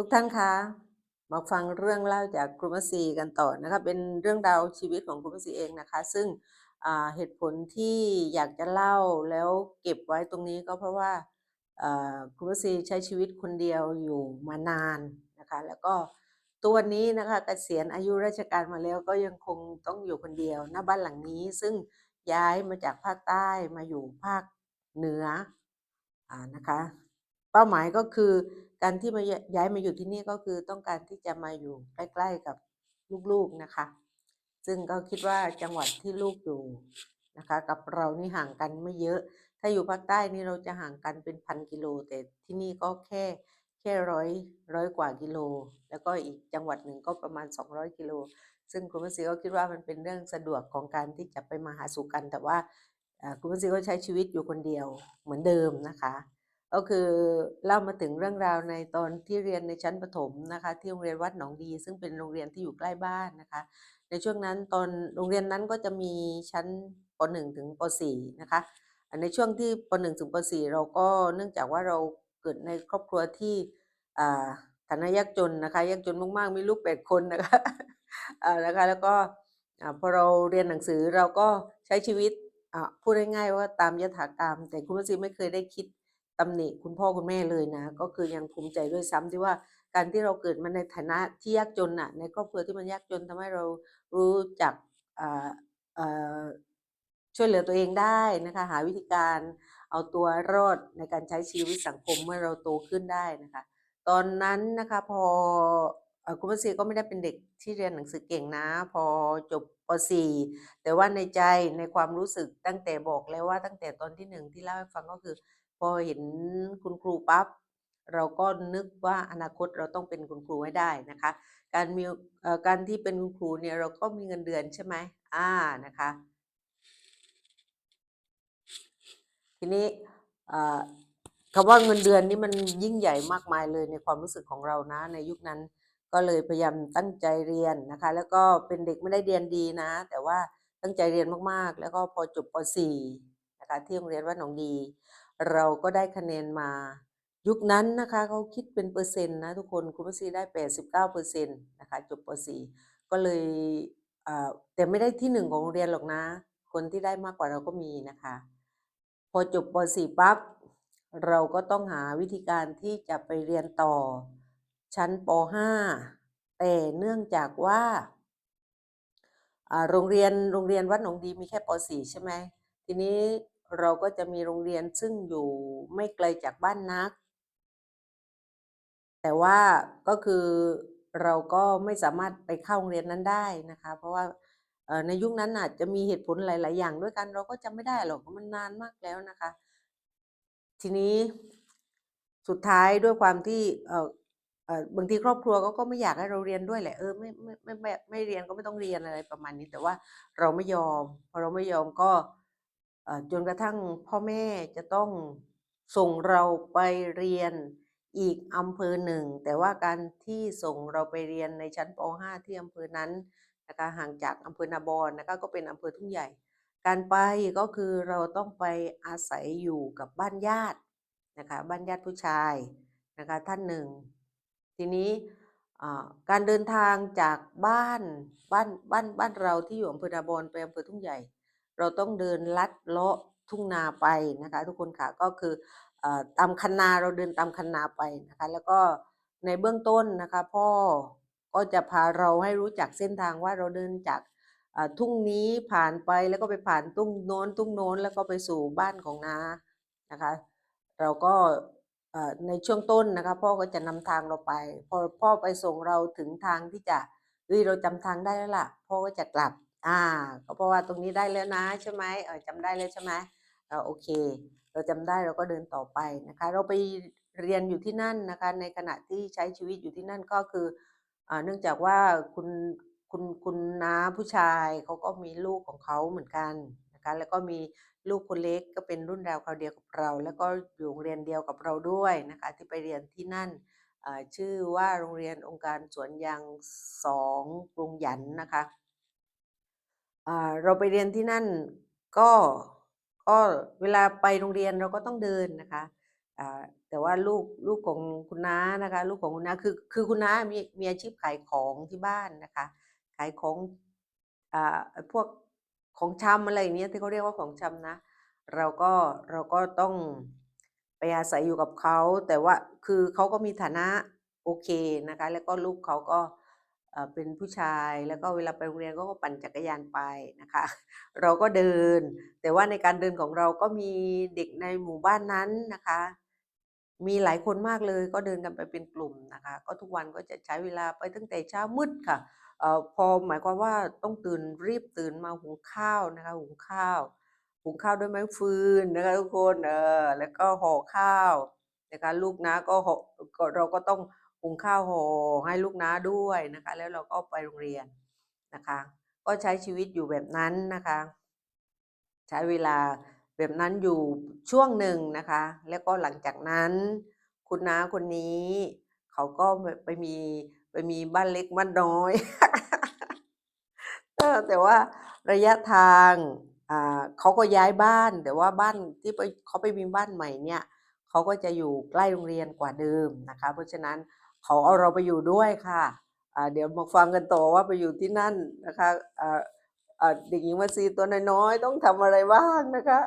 ทุกท่านคะมาฟังเรื่องเล่าจากครูมัสีกันต่อนะคะเป็นเรื่องราวชีวิตของครูมัสีเองนะคะ ซึ่งเหตุผลที่อยากจะเล่าแล้วเก็บไว้ตรงนี้ก็เพราะว่าครูมัสีใช้ชีวิตคนเดียวอยู่มานานนะคะแล้วก็ตัวนี้นะคะเกษียณอายุราชการมาแล้วก็ยังคงต้องอยู่คนเดียวณบ้านหลังนี้ ซึ่งย้ายมาจากภาคใต้มาอยู่ภาคเหนืออนะคะ เป้าหมายก็คือ การที่มาย้ายมาอยู่ที่นี่ก็คือต้องการที่จะมาอยู่ใกล้ๆกับลูกๆนะคะ ซึ่งก็คิดว่าจังหวัดที่ลูกอยู่นะคะ กับเรานี่ห่างกันไม่เยอะ ถ้าอยู่ภาคใต้นี่เราจะห่างกันเป็นพันกิโล แต่ที่นี่ก็แค่แค่ร้อยร้อยกว่ากิโล แล้วก็อีกจังหวัดหนึ่งก็ประมาณ 200 กิโล ซึ่งคุณมัสซีก็คิดว่ามันเป็นเรื่องสะดวกของการที่จะไปมาหาสู่กัน แต่ว่าคุณมัสซีก็ใช้ชีวิตอยู่คนเดียวเหมือนเดิมนะคะ ก็คือเล่ามาถึงเรื่องราวในตอนที่เรียนในชั้นประถมนะคะที่โรงเรียนวัดหนองดี ซึ่งเป็นโรงเรียนที่อยู่ใกล้บ้านนะคะ ในช่วงนั้นตอนโรงเรียนนั้นก็จะมีชั้นป .1 ถึงป .4 นะคะในช่วงที่ป .1 ถึงป .4 เราก็เนื่องจากว่าเราเกิดในครอบครัวที่ฐานะยากจนนะคะยากจนมากๆมีลูก8คนนะคะอ่านะคะแล้วก็พอเราเรียนหนังสือเราก็ใช้ชีวิตพูดง่ายๆว่าตามยถากรรม แต่คุณมัสซีไม่เคยได้คิด ตำหนิคุณพ่อคุณแม่เลยนะ ก็คือยังภูมิใจด้วยซ้ำที่ว่าการที่เราเกิดมาในฐานะที่ยากจนน่ะในครอบครัวที่มันยากจนทำให้เรารู้จักช่วยเหลือตัวเองได้นะคะ หาวิธีการเอาตัวรอดในการใช้ชีวิตสังคมเมื่อเราโตขึ้นได้นะคะ ตอนนั้นนะคะพอคุณมัสซีก็ไม่ได้เป็นเด็กที่เรียนหนังสือเก่งนะ พอจบป .4 แต่ว่าในใจในความรู้สึกตั้งแต่บอกแล้วว่าตั้งแต่ตอนที่1ที่เล่าให้ฟังก็คือ พอเห็นคุณครูปั๊บเราก็นึกว่าอนาคตเราต้องเป็นคุณครูให้ได้นะคะ การมีการที่เป็นคุณครูเนี่ยเราก็มีเงินเดือนใช่ไหมอ่านะคะ ทีนี้คำว่าเงินเดือนนี่มันยิ่งใหญ่มากมายเลยในความรู้สึกของเรานะ ในยุคนั้นก็เลยพยายามตั้งใจเรียนนะคะ แล้วก็เป็นเด็กไม่ได้เรียนดีนะ แต่ว่าตั้งใจเรียนมากๆ แล้วก็พอจบป .4 นะคะที่โรงเรียนวัดหนองดี เราก็ได้คะแนนมา ยุคนั้นนะคะเขาคิดเป็นเปอร์เซ็นต์นะทุกคนคุณมัสซีได้ 89%นะคะจบป .4 ก็เลยแต่ไม่ได้ที่1ของโรงเรียนหรอกนะ คนที่ได้มากกว่าเราก็มีนะคะ พอจบป .4 ปั๊บเราก็ต้องหาวิธีการที่จะไปเรียนต่อ ชั้นป .5 แต่เนื่องจากว่าอ่าโรงเรียนโรงเรียนวัดหนองดีมีแค่ป .4 ใช่ไหมทีนี้ เราก็จะมีโรงเรียนซึ่งอยู่ไม่ไกลจากบ้านนัก แต่ว่าก็คือเราก็ไม่สามารถไปเข้าโรงเรียนนั้นได้นะคะ เพราะว่าในยุคนั้นน่ะจะมีเหตุผลหลาย ๆ อย่างด้วยกัน เราก็จำไม่ได้หรอกเพราะมันนานมากแล้วนะคะ ทีนี้สุดท้ายด้วยความที่เบางทีครอบครัวเขาก็ไม่อยากให้เราเรียนด้วยแหละเออไม่ไม่ไม่ไม่ไม่เรียนก็ไม่ต้องเรียนอะไรประมาณนี้ แต่ว่าเราไม่ยอมพอเราไม่ยอมก็ จนกระทั่งพ่อแม่จะต้องส่งเราไปเรียนอีกอำเภอหนึ่ง แต่ว่าการที่ส่งเราไปเรียนในชั้นป .5 ที่อำเภอนั้นนะคะห่างจากอำเภอนาบอนนะคะก็เป็นอำเภอทุ่งใหญ่ การไปก็คือเราต้องไปอาศัยอยู่กับบ้านญาตินะคะบ้านญาติผู้ชายนะคะท่านหนึ่ง ทีนี้การเดินทางจากบ้านบ้านบ้านบ้านเราที่อยู่อำเภอนาบอนไปอำเภอทุ่งใหญ่ เราต้องเดินลัดเลาะทุ่งนาไปนะคะ ทุกคนค่ะก็คืออตามคันนาเราเดินตามคันนาไปนะคะ แล้วก็ในเบื้องต้นนะคะ พ่อก็จะพาเราให้รู้จักเส้นทางว่าเราเดินจากทุ่งนี้ผ่านไปแล้วก็ไปผ่านทุ่งโน้นทุ่งโน้นแล้วก็ไปสู่บ้านของนานะคะ เราก็ในช่วงต้นนะคะ พ่อก็จะนำทางเราไป พอพ่อไปส่งเราถึงทางที่จะเฮ้ยเราจำทางได้แล้วล่ะ พ่อก็จะกลับ อ่าก็เพราะว่าตรงนี้ได้แล้วนะใช่ไหมเออจำได้แล้วใช่ไหมเออโอเค เราจำได้เราก็เดินต่อไปนะคะ เราไปเรียนอยู่ที่นั่นนะคะ ในขณะที่ใช้ชีวิตอยู่ที่นั่นก็คืออ่าเนื่องจากว่าคุณคุณคุณน้าผู้ชายเขาก็มีลูกของเขาเหมือนกันนะคะ แล้วก็มีลูกคนเล็กก็เป็นรุ่นราวคราวเดียวกับเรา แล้วก็อยู่โรงเรียนเดียวกับเราด้วยนะคะ ที่ไปเรียนที่นั่นอ่าชื่อว่าโรงเรียนองค์การสวนยาง2กรุงหยันนะคะ เราไปเรียนที่นั่นก็ก็เวลาไปโรงเรียนเราก็ต้องเดินนะคะแต่ว่าลูกลูกของคุณน้านะคะ ลูกของคุณน้าคือคือคุณน้ามีมีอาชีพขายของที่บ้านนะคะ ขายของอ่าพวกของชำอะไรอย่างเงี้ยที่เขาเรียกว่าของชำนะ เราก็เราก็ต้องไปอาศัยอยู่กับเขาแต่ว่าคือเขาก็มีฐานะโอเคนะคะ แล้วก็ลูกเขาก็ เป็นผู้ชายแล้วก็เวลาไปโรงเรียนก็ปั่นจักรยานไปนะคะ เราก็เดิน แต่ว่าในการเดินของเราก็มีเด็กในหมู่บ้านนั้นนะคะ มีหลายคนมากเลยก็เดินกันไปเป็นกลุ่มนะคะ ก็ทุกวันก็จะใช้เวลาไปตั้งแต่เช้ามืดค่ะออพอหมายความว่าต้องตื่นรีบตื่นมาหุงข้าวนะคะหุงข้าวหุงข้าวด้วยไม้ฟืนนะคะทุกคนเออแล้วก็ห่อข้าวนะคะลูกน้าก็ห่อก็เราก็ต้อง หุงข้าวห่อให้ลูกน้าด้วยนะคะ แล้วเราก็ไปโรงเรียนนะคะ ก็ใช้ชีวิตอยู่แบบนั้นนะคะ ใช้เวลาแบบนั้นอยู่ช่วงหนึ่งนะคะ แล้วก็หลังจากนั้น คุณน้าคนนี้ เขาก็ไปมีไปมีบ้านเล็กบ้านน้อย แต่ว่าระยะทางเขาก็ย้ายบ้าน แต่ว่าบ้านที่ไปเขาไปมีบ้านใหม่เนี่ยเขาก็จะอยู่ใกล้โรงเรียนกว่าเดิมนะคะ เพราะฉะนั้น เขาเอาเราไปอยู่ด้วยค่ะอ่าเดี๋ยวมาฟังกันต่อว่าไปอยู่ที่นั่นนะคะอ่าอ่าเด็กหญิงมาซีตัวน้อยๆต้องทำอะไรบ้างนะคะ